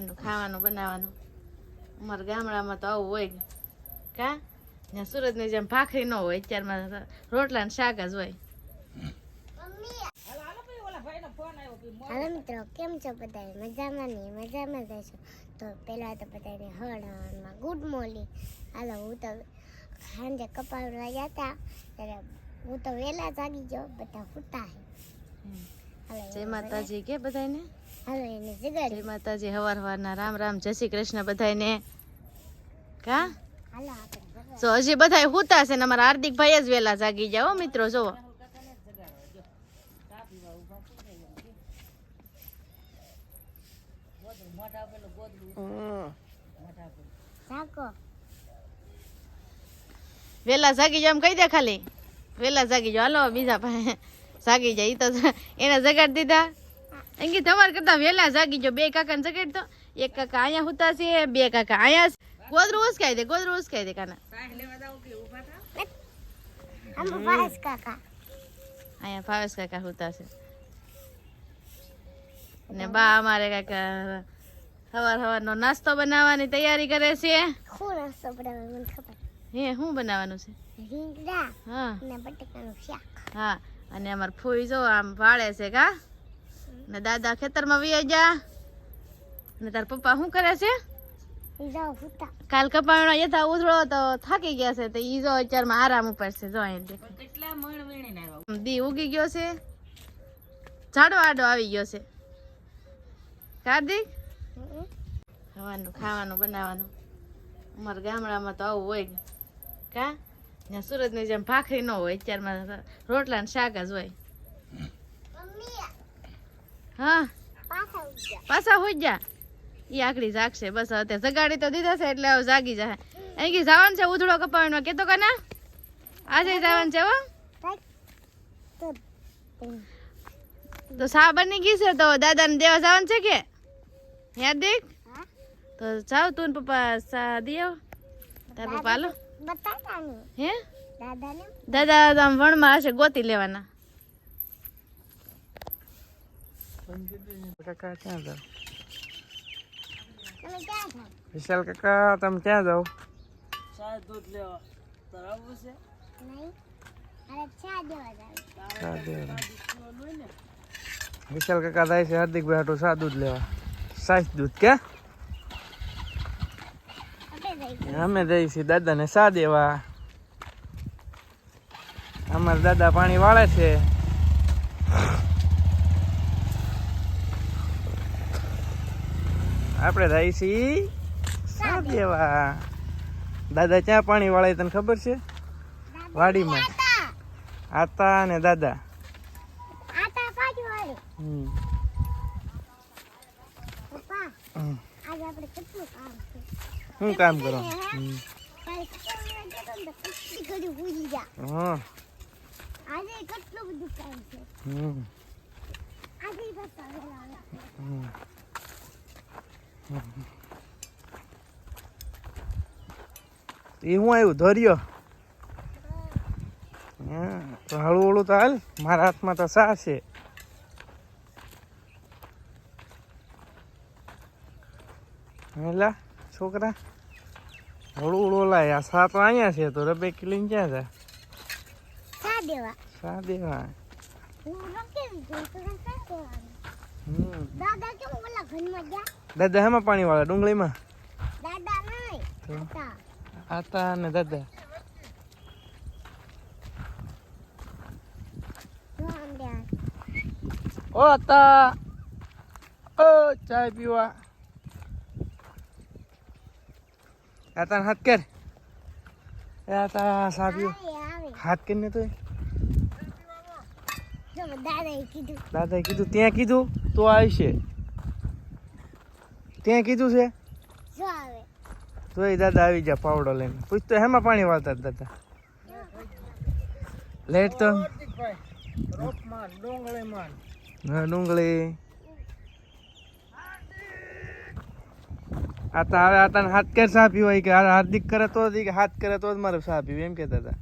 ખાવાનું ખાવાનું બનાવવાનું. અમારા ગામડામાં તો આવું હોય. કા? ત્યાં સુરતની જેમ ભાખરી ન હોય અત્યારમાં રોટલા ને શાક જ હોય. હાલો મિત્રો કેમ છો બધા મજામાં નહીં મજામાં જ છો તો પહેલાં તો બધાને હળમાં ગુડ મોર્નિંગ હાલો હું તો સાંજે કપાળવા ગયા હતા ત્યારે હું તો વહેલા જાગી ગયો બધા ફૂટા હે. જય માતાજી કે બધાને જય માતાજી હવાર હવારના રામ રામ જય શ્રી કૃષ્ણ બધાને કા? તો હજી બધા હુતા છે ને અમારા હાર્દિક ભાઈ જ વેલા જાગી જાઓ હો મિત્રો જોવો વેલા જાગી જાઓ એમ કહી દે ખાલી. વેલા જાગી જાઓ. હાલો બીજા પાસે જાગી જાય. એ તો એને જગાડી દીધા. એમ કે તમારે કરતા વહેલા જાગી જો બે કાકાને જગેડ તો એક કાકા અહીંયા હુતા છે બે કાકા અહીંયા છે. ગોદરું ઉસકાઈ દે ગોદરું ઉસકાઈ દે કાના. અહીંયા ભાવેશ કાકા હુતા છે. ને બા અમારે કાકા સવાર સવારનો નાસ્તો બનાવવાની તૈયારી કરે છે. શું નાસ્તો બનાવે મને ખબર? હે શું બનાવવાનું છે? રીંગણા હા. અને બટેકાનું શાક. હા અને અમાર ફૂઈ જો આમ વાળે છે કા. ને દાદા ખેતરમાં વી જા ને તાર પપ્પા શું કરે છે? કાલ કપાણો યથા ઉથળો તો થાકી ગયા છે તો ઈ જો અત્યારમાં આરામ ઉપર છે જો અહીં દી ઉગી ગયો છે. ઝાડો આડો આવી ગયો છે. કાર્તિક? ખાવાનું ખાવાનું બનાવવાનું. અમારા ગામડામાં તો આવું હોય. કા? ત્યાં સુરતની જેમ ભાખરી ન હોય અત્યારમાં રોટલા ને શાક જ હોય. હા? પાછા હોઈ જા. એ આકડી જાગશે. બસ હવે જગાડી તો દીધા છે એટલે હવે જાગી જાય અહીં કે જવાનું છે ઉધડો કપાવવામાં કેતો કના આજે જવાનું છે હો. તો સા બની ગઈ છે તો દાદાને દેવા જવાનું છે કે? યાદ તો જાવ તું ને પપ્પા સા દે આવો. તાર પપ્પા હાલો. હે? દાદા તો આમ વણમાં હશે ગોતી લેવાના. કાકા ક્યાં જાઓ? વિશાલ કાકા તમે ક્યાં જાઓ ચા વિશાલ કાકા જાય છે હાર્દિક ભાઈ હાટું સા દૂધ લેવા. સાસ દૂધ કે? અમે જઈએ છીએ દાદાને સા દેવા. અમારા દાદા પાણી વાળે છે. આપણે થાય છીએ સા દાદા ક્યાં પાણી વાળે તને ખબર છે? વાડીમાં. આતા. ને દાદા. શું કામ કરો? હા? આજે કેટલું બધું કામ છે? હમ. આજે પાછા વહેલા આવ્યા. હમ. એ હું આવ્યું ધર્યો હા, તો હળવું હળવું તો હાલ મારા હાથમાં તો સા છે હેલા છોકરા હળવું હળવું લાય આ સા તો અહીંયા છે તો રબે કિલીન ક્યાં છે ચા દેવા સા દેવા હું રોકી દીધું તો તને ચા દેવાનું હમ દાદા કેમ ઓલા ઘરમાં ગયા દાદા હેમાં પાણી વાળા ડુંગળીમાં? દાદા નહીં તો? હતા આતા ને દાદા. રામ દે ઓ આતા. ઓ ચાય પીવા. આતા હાથ કર. એ આતા સા પીવો. આવે આવે. હાથ કરીને તો જો દાદાએ કીધું. દાદાએ કીધું ત્યાં કીધું તો આવશે. ત્યાં કીધું છે? તો એ દાદા આવી જા પાવડો લઈને. પૂછ તો હેમાં પાણી વાળતા હતા દાદા. લેટ તો. હા ડુંગળી. આ તો હવે આ તને હાથ કેર સા પીવાય કે હાર્દિક કરે તો જ કે હાથ કરે તો જ મારે સા પીવું એમ કહેતા હતા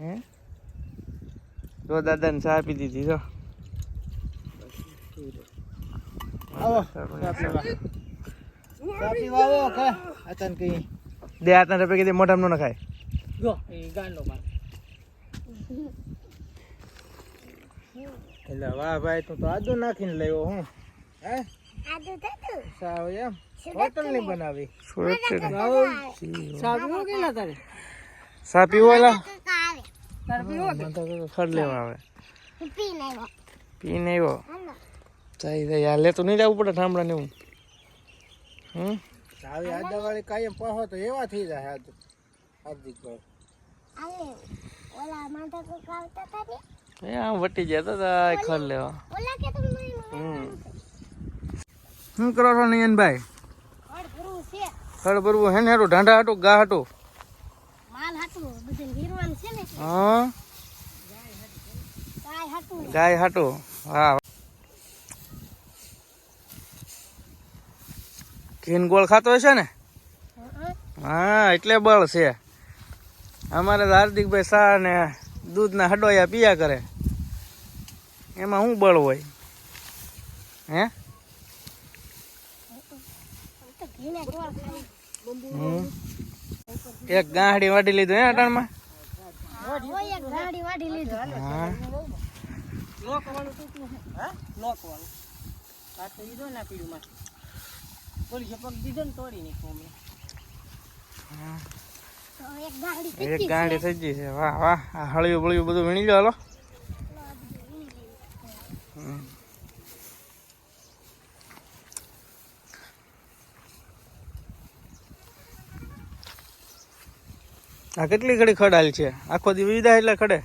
હે? જો દાદાને સા પી દીધી જો. દે આ તને પૈકી દે મોઢામાં ન નખાય. જો એ ગાંડો માર. એટલે વાહ ભાઈ તું તો આદુ નાખીને લાવ્યો હું. હે? આદુ થતું સાવ એમ? હોટલની બનાવી. સુરત છે ને. ચા પીવો કે ના તારે? સા એલા કીધું ખડ લેવા આવે. હું પીને આવ્યો. પીને ચાઈ જાય યાર લેતું નહીં જવું પડે ઠામડા ને એવું. હમ? આવી આદા વાળી કાયમ પાહો તો એવા થઈ જાય આદુ હાર્દિક ભાઈ આલે ઓલા માથા કો કાવતા હતા ને? એ આમ વટી ગયા તો ખર ખડ લેવા. ઓલા કે તમે હમ. શું કરો છો નયનભાઈ? ખડ ભરવું છે. ખડ ભરવું હે ને હાટું? ઢાંઢા હાટું? ગા હાટું? માલ હાટું. બધું વીરવાનું છે ને. હા? ગાય હાટું. ગાય હાટો? હા. ઘીન ગોળ ખાતો હશે ને? હા એટલે બળ છે. અમારે તો હાર્દિકભાઈ સા ને દૂધના હડોયા પીયા કરે. એમાં શું બળ હોય? હે. એક ગાંહડી વાટી લીધું હે અટાણમાં? લોક વાળું ટૂંકું હે? લોક વાળું. આ તો ઈદો ના પીડ્યું માં પોલીસે પગ દીધો ને તોડી નાખ્યો મેં એક ગાડી ગાંડી થઈ ગઈ છે. વાહ વાહ. આ હળિયું બળિયું બધું વીણી લો હાલો. આ કેટલી ઘડી ખડાલ છે? આખો દી વિદા એટલે ખડે?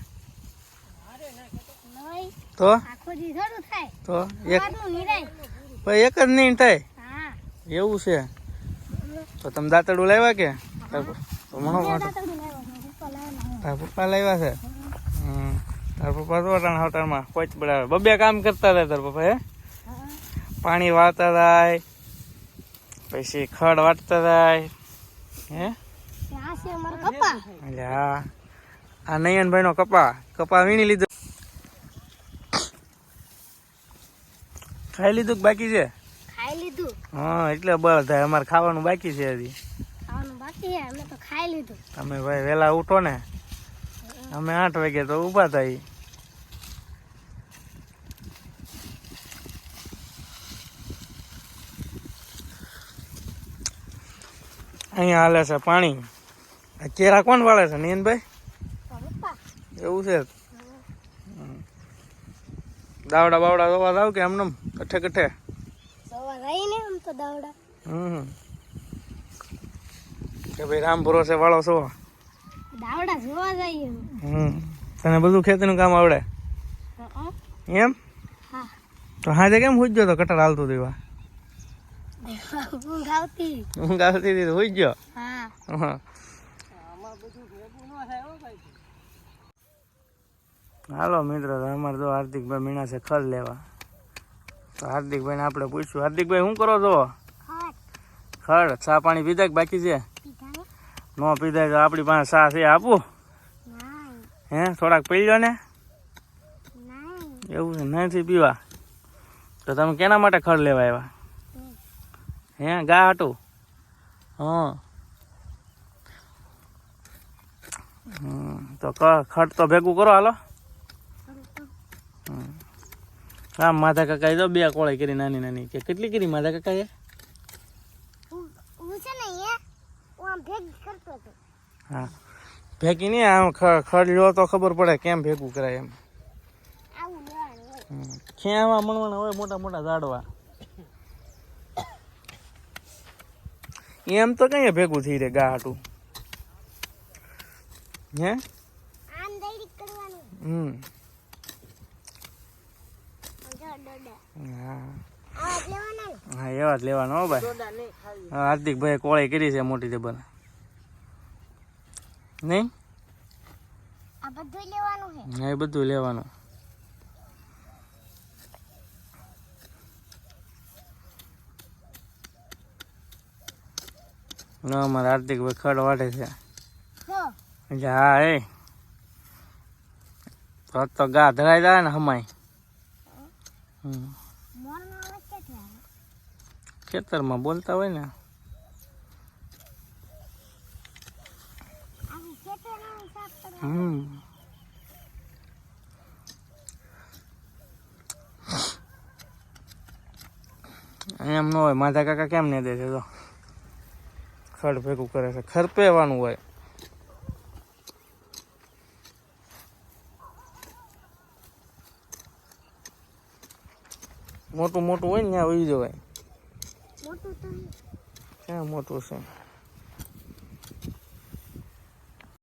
તો. આખો દી થોડું થાય. તો? એક જ નહીં થાય? એવું છે? તો તમે દાંતડું લાવ્યા કે. તાર પપ્પા લાવ્યા છે? તાર પપ્પા તો અટાણ હોટાણમાં કોચ બડાવે બબે કામ કરતા હતા તાર પપ્પા હે? પાણી વાળતા થાય પછી ખડ વાટતા થાય હે? હા આ નયનભાઈ નો કપા. કપા વીણી લીધો. ખાઈ લીધું કે બાકી છે? ખાઈ લીધું. હા એટલે બળ થાય. અમારે ખાવાનું બાકી છે હજી. ખાવાનું બાકી છે અમે તો ખાઈ લીધું. તમે ભાઈ વહેલા ઉઠો ને. અમે આઠ વાગે તો ઊભા થાય. અહીંયા હાલે છે પાણી. કેરા કોણ વાળે છે નિયનભાઈ એવું છે? દાવડા બાવડા જોવા જાવ કે એમને કઠે કઠે. સવાર રહીને આમ તો દાવડા. હમ. કે ભાઈ રામ ભરોસે વાળો છો? દાવડા જોવા જઈએ હમ. તને બધું ખેતીનું કામ આવડે? એમ? હા. તો હાજે કેમ ગયો તો કટાર હાલતું દેવા ઊંઘ આવતી. ઊંઘ આવતી હતી તો ગયો હા. હા. હાલો મિત્રો અમારે તો હાર્દિકભાઈ મીણા છે ખલ લેવા. તો હાર્દિકભાઈને આપણે પૂછ્યું. હાર્દિકભાઈ શું કરો છો? ખડ. ચા પાણી પીધા કે બાકી છે? ન. પીધા તો આપણી પાસે ચા છે આપું? હે થોડાક પી લો ને એવું છે નથી પીવા. તો તમે કેના માટે ખડ લેવા આવ્યા? હે ગા હતું હા. હમ, તો ક- ખડ તો ભેગું કરો હાલો હમ. હા માધા કાકા તો બે કોળે કરી નાની નાની કે કેટલી કરી માધા કાકાએ? હું ભેગી નહીં આમ ખ- ખડ લ્યો તો ખબર પડે કેમ ભેગું કરાય એમ. ખેવા મણવાના હોય મોટા મોટા ઝાડવા. એમ તો કઈ ભેગું થઈ રે ગાટું હે? હમ જો ડોડા હા. એવા જ લેવાનો હો ભાઈ. હાર્દિક હાર્દિકભાઈ કોળી કરી છે મોટી ટેબલ નહીં? હા, એ બધું લેવાનું. અમારે હાર્દિકભાઈ ખડ વાટે છે. હા એ. તો ગા ધરાઈ જાય ને હમાય. હમ. ખેતરમાં બોલતા હોય ને. હમ. એમ ન હોય, માધા કાકા કેમ ને દે છે તો? ખડ ભેગું કરે છે. ખરપેવાનું હોય. મોટું મોટું હોય ને ત્યાં વહી જવાય. મોટું તો ક્યાં મોટું છે?